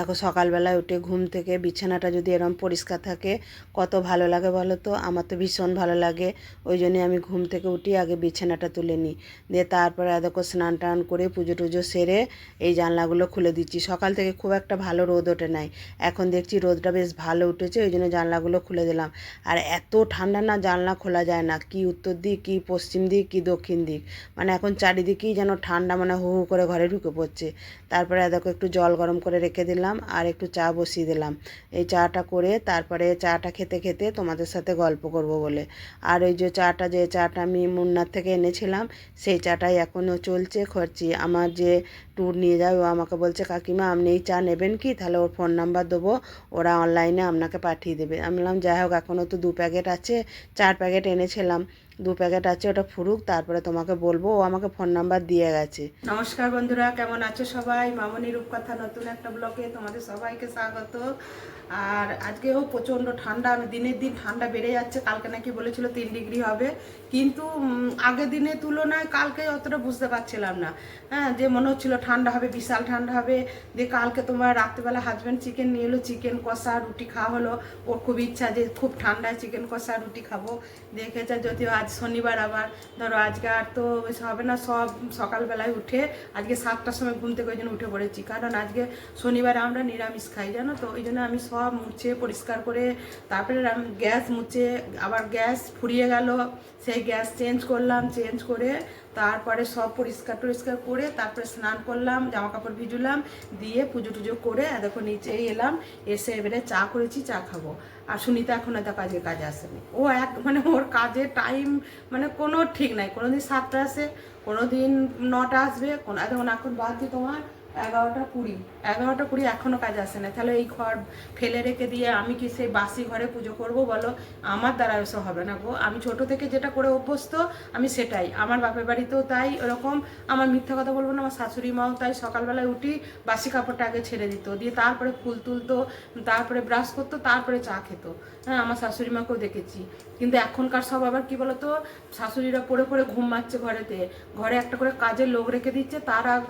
দেখো সকালবেলায় উঠে ঘুম থেকে বিছানাটা যদি এরম পরিষ্কার থাকে, কত ভালো লাগে বলো তো? আমার তো ভীষণ ভালো লাগে। ওই জন্যে আমি ঘুম থেকে উঠি, আগে বিছানাটা তুলে নিই। দিয়ে তারপরে দেখো স্নান টান করে পুজো টুজো সেরে এই জানলাগুলো খুলে দিচ্ছি। সকাল থেকে খুব একটা ভালো রোদ ওঠে নাই। এখন দেখছি রোদটা বেশ ভালো উঠেছে, ওই জন্য জানলাগুলো খুলে দিলাম। আর এত ঠান্ডা না জানলা খোলা যায় না। কি উত্তর দিক, কি পশ্চিম দিক, কি দক্ষিণ দিক। মানে এখন চারিদিকেই যেন ঠান্ডা মানে হু হু করে ঘরে ঢুকে পড়ছে। তারপরে দেখো একটু জল গরম করে রেখে দিলাম। আর একটু চা বসিয়ে দিলাম। এই চাটা করে তারপরে চাটা খেতে খেতে তোমাদের সাথে গল্প করব বলে। আর ওই যে চাটা যে চাটা আমি মুন্নার থেকে এনেছিলাম, সেই চাটাই এখনও চলছে, খরচি। আমার যে ট্যুর নিয়ে যায়। ও আমাকে বলছে, কাকিমা, আপনি এই চা নেবেন কি? তাহলে ওর ফোন নাম্বার দেবো। ওরা অনলাইনে আপনাকে পাঠিয়ে দেবে। আমি বললাম, যাই হোক, এখনও তো দু প্যাকেট আছে। চার প্যাকেট এনেছিলাম। দু প্যাকেট আছে, ওটা ফুরুক, তারপরে তোমাকে বলব। ও আমাকে ফোন নাম্বার দিয়ে গেছে। নমস্কার বন্ধুরা, কেমন আছো সবাই? মামনি রূপকথা নতুন একটা ব্লগে তোমাদের সবাইকে স্বাগত। আর আজকেও প্রচণ্ড ঠান্ডা দিনের দিন ঠান্ডা বেড়ে যাচ্ছে। কালকে নাকি বলেছিল তিন ডিগ্রি হবে। কিন্তু আগের দিনের তুলনায় কালকে অতটা বুঝতে পারছিলাম না। হ্যাঁ যে মনে হচ্ছিল ঠান্ডা হবে, বিশাল ঠান্ডা হবে। দিয়ে কালকে তোমার রাত্রিবেলা হাজব্যান্ড চিকেন নিয়ে এলো চিকেন কষা, রুটি খাওয়া হলো। ওর খুব ইচ্ছা যে খুব ঠান্ডায় চিকেন কষা, রুটি খাব। দেখেছে যদিও আজ শনিবার আবার। ধরো আজকে আর তো হবে না, সব সকালবেলায় উঠে আজকে সাতটার সময় ঘুম থেকে ওই জন্য উঠে পড়েছি। কারণ আজকে শনিবার আমরা নিরামিষ খাই, জানো তো? ওই জন্য আমি সব মুছে, পরিষ্কার করে তারপরে গ্যাস মুছে, আবার গ্যাস ফুরিয়ে গেল। সেই গ্যাস চেঞ্জ করলাম চেঞ্জ করে তারপরে সব পরিষ্কার টরিষ্কার করে তারপরে স্নান করলাম জামা কাপড় ভিজুলাম, দিয়ে পুজো টুজো করে দেখো নিচেই এলাম, এসে এবারে চা করেছি, চা খাব। আর সুনিতা এখন এত কাজে কাজে আসেনি। ও এক মানে ওর কাজের টাইম মানে কোনো ঠিক নাই। কোনো দিন সাতটা আসে কোনো দিন নটা আসবে, কোনো এখন এখন বাদ দিয়ে তোমার। এগারোটা কুড়ি এগারোটা কুড়ি এখনও কাজ আসে না। তাহলে এই ঘর ফেলে রেখে দিয়ে আমি কি সেই বাসি ঘরে পুজো করব বলো? আমার দ্বারা এসব হবে না গো। আমি ছোট থেকে যেটা করে অভ্যস্ত, আমি সেটাই। আমার বাপের বাড়িতেও তাই ওরকম। আমার মিথ্যা কথা বলব না, আমার শাশুড়ি মাও তাই সকালবেলায় উঠি বাসি কাপড়টা আগে ছেড়ে দিত। দিয়ে তারপরে ফুল তুলতো, তারপরে ব্রাশ করতো, তারপরে চা খেত। হ্যাঁ আমার শাশুড়ি মাকেও দেখেছি। কিন্তু এখনকার সব আবার কি বলতো? শাশুড়িরা পড়ে পড়ে ঘুম মারছে ঘরেতে। ঘরে একটা করে কাজের লোক রেখে দিচ্ছে, তারা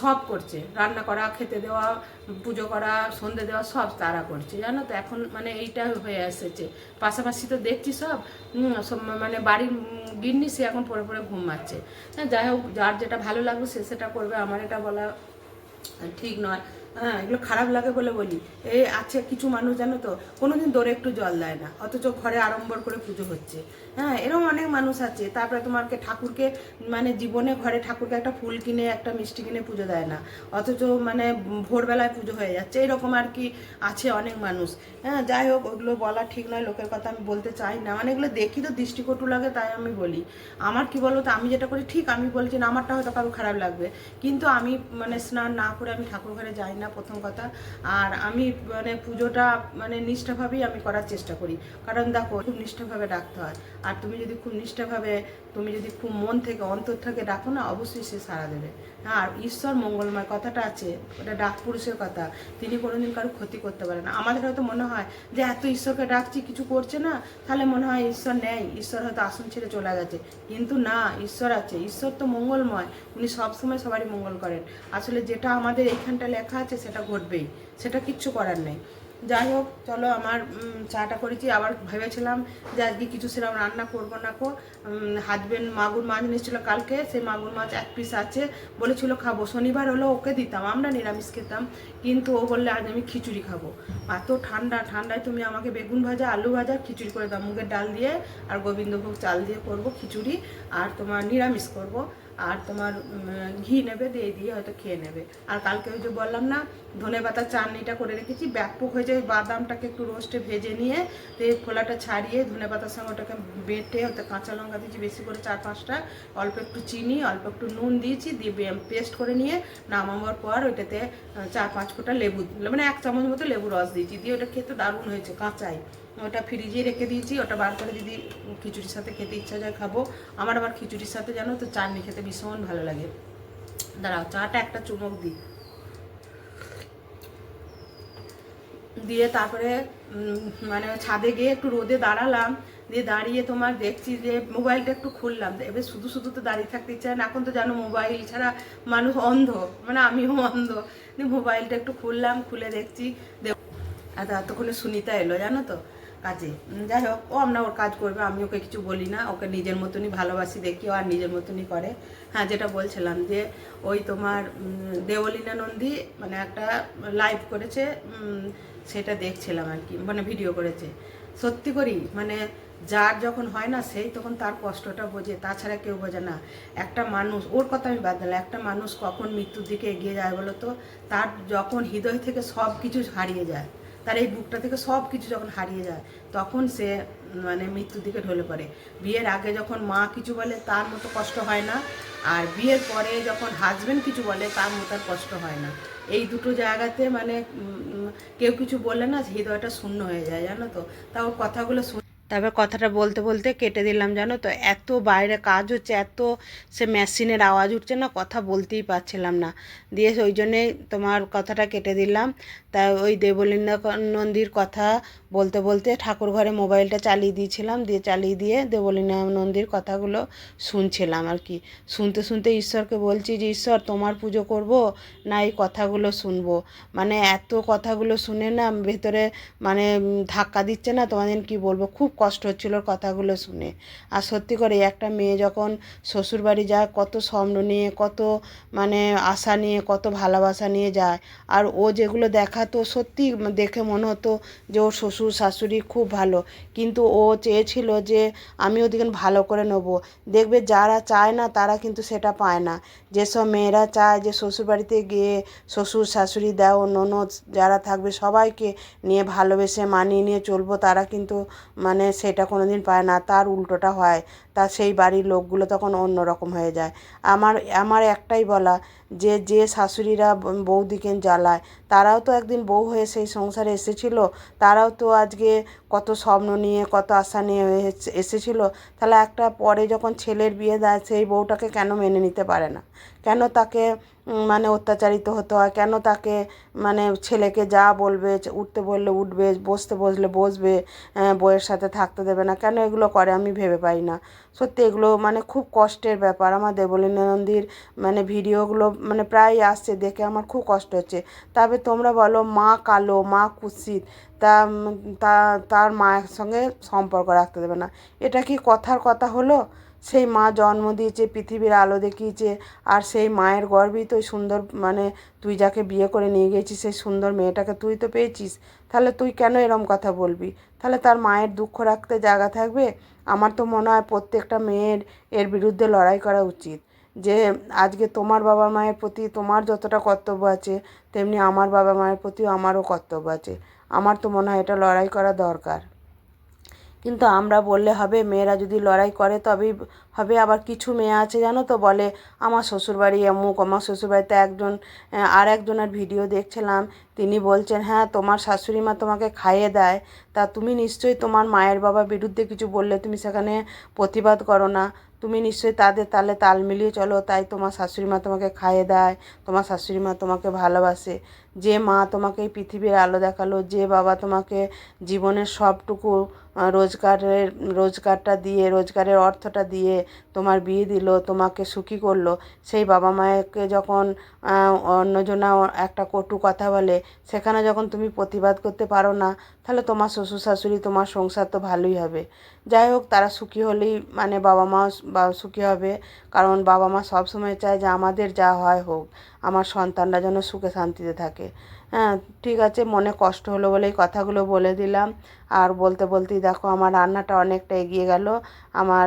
সব করছে। রান্না করা, খেতে দেওয়া, পুজো করা, সন্ধে দেওয়া সব তারা করছে, জানো তো? এখন মানে এইটা হয়ে এসেছে। পাশাপাশি তো দেখছি সব মানে বাড়ির গিন্নি সে এখন পরে পরে ঘুমাচ্ছে। হ্যাঁ যাই হোক, যার যেটা ভালো লাগবে সে সেটা করবে, আমার এটা বলা ঠিক নয়। হ্যাঁ এগুলো খারাপ লাগে বলে বলি। এই আছে কিছু মানুষ, জানো তো, কোনোদিন দৌড়ে একটু জল দেয় না, অথচ ঘরে আড়ম্বর করে পুজো হচ্ছে। হ্যাঁ এরকম অনেক মানুষ আছে, তারপরে তোমাকে ঠাকুরকে মানে জীবনে ঘরে ঠাকুরকে একটা ফুল কিনে, একটা মিষ্টি কিনে পুজো দেয় না, অথচ মানে ভোরবেলায় পুজো হয়ে যাচ্ছে, এরকম আর কি আছে অনেক মানুষ। হ্যাঁ যাই হোক, ওগুলো বলা ঠিক নয়, লোকের কথা আমি বলতে চাই না মানে এগুলো দেখি তো দৃষ্টিকটু লাগে, তাই আমি বলি। আমার কি বলো তো, আমি যেটা করি ঠিক আমি বলছি না, আমারটা হয়তো কারও খারাপ লাগবে, কিন্তু আমি মানে স্নান না করে আমি ঠাকুর ঘরে যাই না প্রথম কথা। আর আমি মানে পুজোটা মানে নিষ্ঠাভাবেই আমি করার চেষ্টা করি। কারণ দেখো, খুব নিষ্ঠাভাবে ডাকতে হয়। আর তুমি যদি খুব নিষ্ঠাভাবে, তুমি যদি খুব মন থেকে, অন্তর থেকে ডাকো না, অবশ্যই সে সারা দেবে। আর ঈশ্বর মঙ্গলময়, কথাটা আছে, ওটা ডাক পুরুষের কথা। তিনি কোনোদিন কারও ক্ষতি করতে পারে না। আমাদের হয়তো মনে হয় যে, এত ঈশ্বরকে ডাকছি, কিছু করছে না? তাহলে মনে হয় ঈশ্বর নেই, ঈশ্বর হয়তো আসন ছেড়ে চলে গেছে। কিন্তু না, ঈশ্বর আছে। ঈশ্বর তো মঙ্গলময়, উনি সবসময় সবারই মঙ্গল করেন। আসলে যেটা আমাদের এইখানটা লেখা আছে, সেটা ঘটবেই। সেটা কিচ্ছু করার নেই। যাই হোক, চলো আমার চাটা করেছি। আবার ভেবেছিলাম যে আজকে কিছু সেরকম রান্না করব না কো। হাজবেন্ড মাগুর মাছ নিয়েছিল কালকে। সেই মাগুর মাছ এক পিস আছে। বলেছিল খাব। শনিবার হলো ওকে দিতাম, আমরা নিরামিষ খেতাম। কিন্তু ও বললে, আজ আমি খিচুড়ি খাব। এত ঠান্ডা, ঠান্ডায় তুমি আমাকে বেগুন ভাজা, আলু ভাজা, খিচুড়ি করে দাও। মুগের ডাল দিয়ে আর গোবিন্দভোগ চাল দিয়ে করব খিচুড়ি আর তোমার নিরামিষ করব। আর তোমার ঘি নেবে, দিয়ে দিয়ে হয়তো খেয়ে নেবে। আর কালকে ওই যে বললাম না, ধনে পাতা চাটনিটা করে রেখেছি, ব্যাপক হয়ে যায় বাদামটাকে একটু রোস্টে ভেজে নিয়ে, দিয়ে খোলাটা ছাড়িয়ে ধনে পাতার সঙ্গে ওটাকে বেটে ওতে কাঁচা লঙ্কা দিয়েছি বেশি করে, চার পাঁচটা, অল্প একটু চিনি, অল্প একটু নুন দিয়েছি, দিয়ে পেস্ট করে নিয়ে নামাবার পর ওইটাতে চার পাঁচ ফোঁটা লেবু মানে এক চামচ মতো লেবু রস দিয়েছি, দিয়ে ওটা খেতে দারুণ হয়েছে, কাঁচাই। ওটা ফ্রিজে রেখে দিয়েছি, ওটা বার করে যদি খিচুড়ির সাথে খেতে ইচ্ছা যায় খাব। আমার আবার খিচুড়ির সাথে জানো তো, চাটনি খেতে ভীষণ ভালো লাগে। দাঁড়াও, চাটা একটা চুমক দিই। দিয়ে তারপরে মানে ছাদে গিয়ে একটু রোদে দাঁড়ালাম, দিয়ে দাঁড়িয়ে তোমার দেখছি যে মোবাইলটা একটু খুললাম। এবার শুধু শুধু তো দাঁড়িয়ে থাকতে ইচ্ছা না, এখন তো জানো মোবাইল ছাড়া মানুষ অন্ধ মানে আমিও অন্ধ। দিয়ে মোবাইলটা একটু খুললাম, খুলে দেখছি, দেখ এত এতক্ষণে সুনিতা এলো, জানো তো? কাজে। যাই হোক ও আমরা ওর কাজ করবে আমি ওকে কিছু বলি না ওকে নিজের মতনই ভালোবাসি দেখি ও আর নিজের মতনই করে। হ্যাঁ যেটা বলছিলাম যে ওই তোমার উম, দেওলিনা নন্দী মানে একটা লাইভ করেছে সেটা দেখছিলাম আর কি মানে ভিডিও করেছে। সত্যি করি মানে যার যখন হয় না সেই তখন তার কষ্টটা বোঝে তাছাড়া কেউ বোঝে না। একটা মানুষ ওর কথা আমি বাদ দিলাম একটা মানুষ কখন মৃত্যুর দিকে এগিয়ে যায় বলো তো তার যখন হৃদয় থেকে সব কিছু হারিয়ে যায়। তার এই বুকটা থেকে সব কিছু যখন হারিয়ে যায়, তখন সে মানে মৃত্যুর দিকে ঢলে পড়ে। বিয়ের আগে যখন মা কিছু বলে, তার মতো কষ্ট হয় না। আর বিয়ের পরে যখন হাজবেন্ড কিছু বলে, তার মতো আর কষ্ট হয় না। এই দুটো জায়গাতে মানে কেউ কিছু বলে না, হৃদয়টা শূন্য হয়ে যায়, জানো তো? তা ওর কথাগুলো শুন তারপর কথাটা বলতে বলতে কেটে দিলাম, জানো তো? এত বাইরে কাজ হচ্ছে, এত সে মেশিনের আওয়াজ উঠছে না, কথা বলতেই পারছিলাম না। দিয়ে ওই জন্যে তোমার কথাটা কেটে দিলাম। তা ওই দেবলীনা নন্দীর কথা বলতে বলতে ঠাকুর ঘরে মোবাইলটা চালিয়ে দিয়েছিলাম, দিয়ে চালিয়ে দিয়ে দেবলীনা নন্দীর কথাগুলো শুনছিলাম আর কি। শুনতে শুনতে ঈশ্বরকে বলছি যে, ঈশ্বর, তোমার পুজো করব না এই কথাগুলো শুনব? মানে এত কথাগুলো শুনে না ভেতরে মানে ধাক্কা দিচ্ছে না, তোমাদের কি বলব? খুব কষ্ট হচ্ছিল কথাগুলো শুনে। আর সত্যি করে একটা মেয়ে যখন শ্বশুরবাড়ি যায়, কত স্বপ্ন নিয়ে, কত মানে আশা নিয়ে, কত ভালোবাসা নিয়ে যায়। আর ও যেগুলো দেখাতো সত্যি দেখে মনে হতো যে ওর শ্বশুর শাশুড়ি খুব ভালো। কিন্তু ও চেয়েছিল যে আমি ওদিকে ভালো করে নেব। দেখবে যারা চায় না, তারা কিন্তু সেটা পায় না। যেসব মেয়েরা চায় যে শ্বশুরবাড়িতে গিয়ে শ্বশুর শাশুড়ি দেও, ননদ যারা থাকবে সবাইকে নিয়ে ভালোবেসে মানিয়ে নিয়ে চলবো, তারা কিন্তু মানে সেটা কোনো দিন পায় না, তার উল্টোটা হয়, তা সেই বাড়ির লোকগুলো তখন অন্য রকম হয়ে যায়। আমার আমার একটাই বলা, যে যে শাশুড়িরা বৌদিকে জ্বালায়, তারাও তো একদিন বউ হয়ে সেই সংসারে এসেছিল, তারাও তো আজকে কত স্বপ্ন নিয়ে, কত আশা নিয়ে এসে- এসেছিল, তাহলে একটা পরে যখন ছেলের বিয়ে দেয়, সেই বউটাকে কেন মেনে নিতে পারে না? কেন তাকে মানে অত্যাচারিত হতে। হয় কেন তাকে মানে ছেলেকে যা বলবে উঠতে বললে উঠবে বসতে বসলে বসবে আহ, বউয়ের সাথে থাকতে দেবে না কেন এগুলো করে আমি ভেবে পাই না। সত্যি এগুলো মানে খুব কষ্টের ব্যাপার। আমার দেবলীনা নন্দীর মানে ভিডিওগুলো মানে প্রায় আসছে দেখে আমার খুব কষ্ট হচ্ছে। তবে তোমরা বলো মা কালো মা কুৎসিত তা তার মায়ের সঙ্গে সম্পর্ক রাখতে দেবে না। এটা কি কথার কথা হলো? সেই মা জন্ম দিয়েছে, পৃথিবীর আলো দেখিয়েছে, আর সেই মায়ের গর্বেই তো সুন্দর মানে তুই যাকে বিয়ে করে নিয়ে গেছিস সেই সুন্দর মেয়েটাকে তুই তো পেয়েছিস। তাহলে তুই কেন এরম কথা বলবি? তাহলে তার মায়ের দুঃখ রাখতে জায়গা থাকবে? আমার তো মনে হয় প্রত্যেকটা মেয়ের, এর বিরুদ্ধে লড়াই করা উচিত। যে আজকে তোমার বাবা মায়ের প্রতি তোমার যতটা কর্তব্য আছে, তেমনি আমার বাবা মায়ের প্রতিও আমারও কর্তব্য আছে। আমার তো মনে হয় এটা লড়াই করা দরকার। কিন্তু আমরা বললে হবে, মেয়েরা যদি লড়াই করে তবেই হবে। আবার কিছু মেয়ে আছে, জানো তো, বলে, আমার শ্বশুরবাড়ি অমুক, আমার শ্বশুরবাড়িতে একজন আর একজনের ভিডিও দেখছিলাম। তিনি বলছেন হ্যাঁ তোমার শাশুড়ি মা তোমাকে খাইয়ে দেয়। তা তুমি নিশ্চয়ই তোমার মায়ের বাবার বিরুদ্ধে কিছু বললে, তুমি সেখানে প্রতিবাদ করো না। তুমি নিশ্চয়ই তাদের তালে তাল মিলিয়ে চলো, তাই তোমার শাশুড়ি মা তোমাকে খাইয়ে দেয়, তোমার শাশুড়ি মা তোমাকে ভালোবাসে। যে মা তোমাকে এই পৃথিবীর আলো দেখাল, যে বাবা তোমাকে জীবনের সবটুকু রোজগারের, রোজগারটা দিয়ে, রোজগারের অর্থটা দিয়ে তোমার বিয়ে দিল, তোমাকে সুখী করল। সেই বাবা মায়েরকে যখন অন্যজনা একটা কটু কথা বলে, সেখানে যখন তুমি প্রতিবাদ করতে পারো না, তাহলে তোমার শ্বশুর শাশুড়ি, তোমার সংসার তো ভালোই হবে। যাই হোক, তারা সুখী হলেই মানে বাবা মা সুখী হবে। কারণ বাবা মা সবসময় চায় যে আমাদের যা হয় হোক, আমার সন্তানরা যেন সুখে শান্তিতে থাকে। হ্যাঁ ঠিক আছে মনে কষ্ট হলো বলে এই কথাগুলো বলে দিলাম। আর বলতে বলতেই দেখো আমার রান্নাটা অনেকটা এগিয়ে গেল। আমার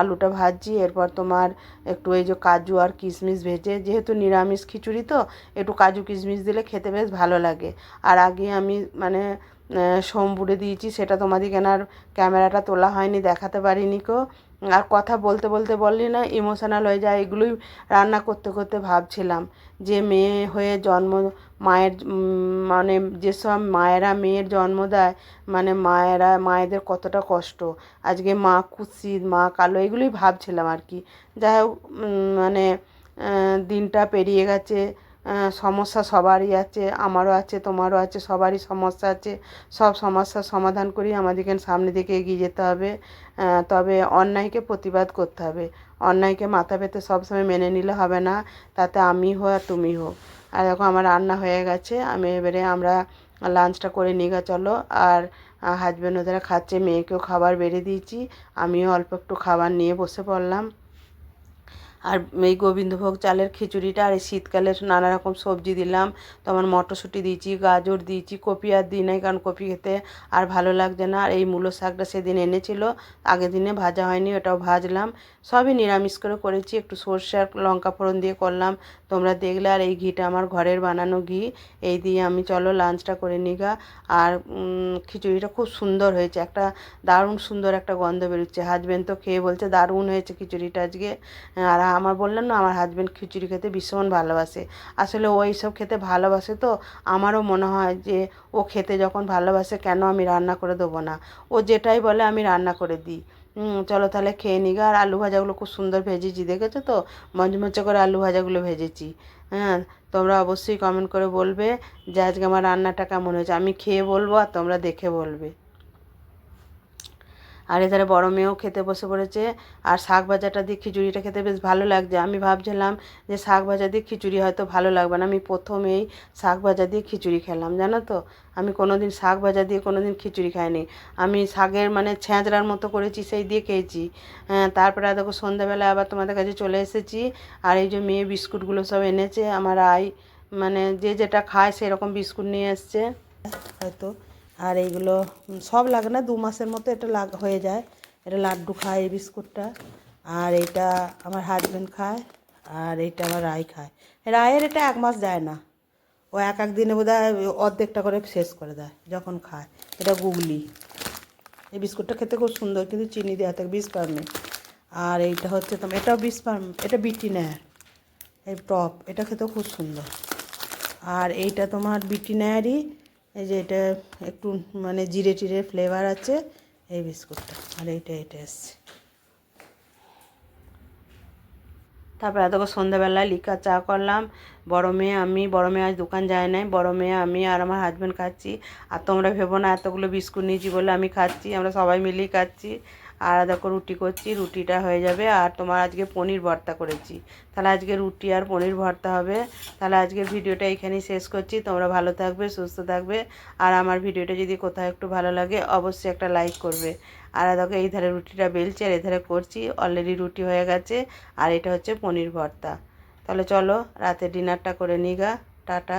আলুটা ভাজছি এরপর তোমার একটু এই যে কাজু আর কিশমিশ ভেজে যেহেতু নিরামিষ খিচুড়ি তো একটু কাজু কিশমিশ দিলে খেতে বেশ ভালো লাগে। আর আগে আমি মানে আহ, সোম বুড়ে দিয়েছি সেটা তোমাদের কেনার ক্যামেরাটা তোলা হয়নি দেখাতে পারিনি কো আর কথা বলতে বলতে বললি না ইমোশনাল হয়ে যায়। এগুলোই রান্না করতে করতে ভাবছিলাম যে মেয়ে হয়ে জন্ম, মায়ের মানে যেসব মায়েরা মেয়ের জন্ম দেয় মানে মায়েরা, মায়েদের কতটা কষ্ট। আজকে মা কুৎসিত, মা কালো, এগুলোই ভাবছিলাম আর কি। যাই হোক মানে দিনটা পেরিয়ে গেছে। সমস্যা সবারই আছে, আমারও আছে, তোমারও আছে, সবারই সমস্যা আছে। সব সমস্যার সমাধান করি আমাদেরকে সামনে দিকে এগিয়ে যেতে হবে। তবে অন্যায়কে প্রতিবাদ করতে হবে। অন্যায়কে মাথা পেতে সবসময় মেনে নিলে হবে না। তাতে আমি হো আর তুমি হো আর দেখো, আমার রান্না হয়ে গেছে। আমি এবারে আমরা লাঞ্চটা করে নিয়ে চলো। আর হাজব্যান্ড ওদের খাচ্ছে, মেয়েকেও খাবার বেড়ে দিয়েছি। আমিও অল্প একটু খাবার নিয়ে বসে পড়লাম। আর এই গোবিন্দভোগ চালের খিচুড়িটা আর এই শীতকালে নানা রকম সবজি দিলাম। তোমার মটরশুঁটি দিয়েছি, গাজর দিয়েছি, কপি আর দিই নাই কারণ কপি খেতে আর ভালো লাগছে না। আর এই মূলো শাকটা সেদিন এনেছিল, আগের দিনে ভাজা হয়নি, ওটাও ভাজলাম। সবই নিরামিষ করে করেছি, একটু সর্ষে আর লঙ্কা ফোড়ন দিয়ে করলাম। তোমরা দেখলে আর এই ঘিটা আমার ঘরের বানানো ঘি, এই দিয়ে আমি চলো লাঞ্চটা করে নিগা আর খিচুড়িটা খুব সুন্দর হয়েছে, একটা দারুণ সুন্দর একটা গন্ধ বেরোচ্ছে। হাজবেন্ড তো খেয়ে বলছে দারুণ হয়েছে খিচুড়িটা আজকে। আর আমার বললাম না, আমার হাজব্যান্ড খিচুড়ি খেতে ভীষণ ভালোবাসে। আসলে ও এইসব খেতে ভালোবাসে তো, আমারও মনে হয় যে ও খেতে যখন ভালোবাসে কেন আমি রান্না করে দেবো না? ও যেটাই বলে আমি রান্না করে দিই। চলো তাহলে খেয়ে নিগা আর আলু ভাজাগুলো খুব সুন্দর ভেজেছি, দেখেছ তো? মচমচে করে আলু ভাজাগুলো ভেজেছি। হ্যাঁ তোমরা অবশ্যই কমেন্ট করে বলবে যে আজকে আমার রান্নাটা কেমন হয়েছে। আমি খেয়ে বলব আর তোমরা দেখে বলবে। আর এধারে বড় মেয়েও খেতে বসে পড়েছে। আর শাক ভাজাটা দিয়ে খিচুড়িটা খেতে বেশ ভালো লাগছে। আমি ভাবছিলাম যে শাক ভাজা দিয়ে খিচুড়ি হয়তো ভালো লাগবে না। আমি প্রথমেই শাক ভাজা দিয়ে খিচুড়ি খেলাম, জানো তো? আমি কোনো দিন শাক ভাজা দিয়ে কোনো দিন খিচুড়ি খাইনি। আমি শাকের মানে ছ্যাঁচড়ার মতো করেছি, সেই দিয়ে খেয়েছি। হ্যাঁ তারপরে দেখো সন্ধ্যাবেলা আবার তোমাদের কাছে চলে এসেছি। আর এই যে মেয়ে বিস্কুটগুলো সব এনেছে, আমার আই মানে যে যেটা খায় সেরকম বিস্কুট নিয়ে এসছে। হয়তো আর এইগুলো সব লাগে না, দু মাসের মতো এটা লাগ, হয়ে যায়। এটা লাড্ডু খায়, এই বিস্কুটটা। আর এইটা আমার হাজব্যান্ড খায়, আর এইটা আমার রায় খায়। রায়ের এটা এক মাস যায় না। ও এক এক দিনে বোধ হয় অর্ধেকটা করে শেষ করে দেয়, যখন খায়। এটা গুগলি। এই বিস্কুটটা খেতে খুব সুন্দর, কিন্তু চিনি দেওয়া থাকে, বিষ পারমে আর এইটা হচ্ছে তোমার, এটাও বিষ পারম এটা বিটি নেয়ার এই টপ এটা খেতেও খুব সুন্দর। আর এইটা তোমার বিটি নেয়ারই এই যে এটা একটু মানে জিরে টিরে ফ্লেভার আছে, এই বিস্কুটটা। আর এইটা এটা এসছে। তারপরে এতক্ষণ সন্ধ্যাবেলায় লিকা চা করলাম। বড় মেয়ে আমি, বড় মেয়ে আজ দোকান যায় নাই। বড় মেয়ে আমি আর আমার হাজব্যান্ড খাচ্ছি। আর তোমরা ভেবো না, এতগুলো বিস্কুট নিয়েছি বলে আমি খাচ্ছি। আমরা সবাই মিলেই খাচ্ছি। আর দেখো রুটি করছি, রুটিটা হয়ে যাবে। আর তোমার আজকে পনির ভর্তা করেছি। তাহলে আজকে রুটি আর পনির ভর্তা হবে। তাহলে আজকের ভিডিওটা এখানেই শেষ করছি। তোমরা ভালো থাকবে, সুস্থ থাকবে। আর আমার ভিডিওটা যদি কোথাও একটু ভালো লাগে, অবশ্যই একটা লাইক করবে। আর দেখো, এই ধারে রুটিটা বেলছি আর ধারে করছি। অলরেডি রুটি হয়ে গেছে। আর এটা হচ্ছে পনির ভর্তা। তাহলে চলো রাতে ডিনারটা করে নিগা টাটা।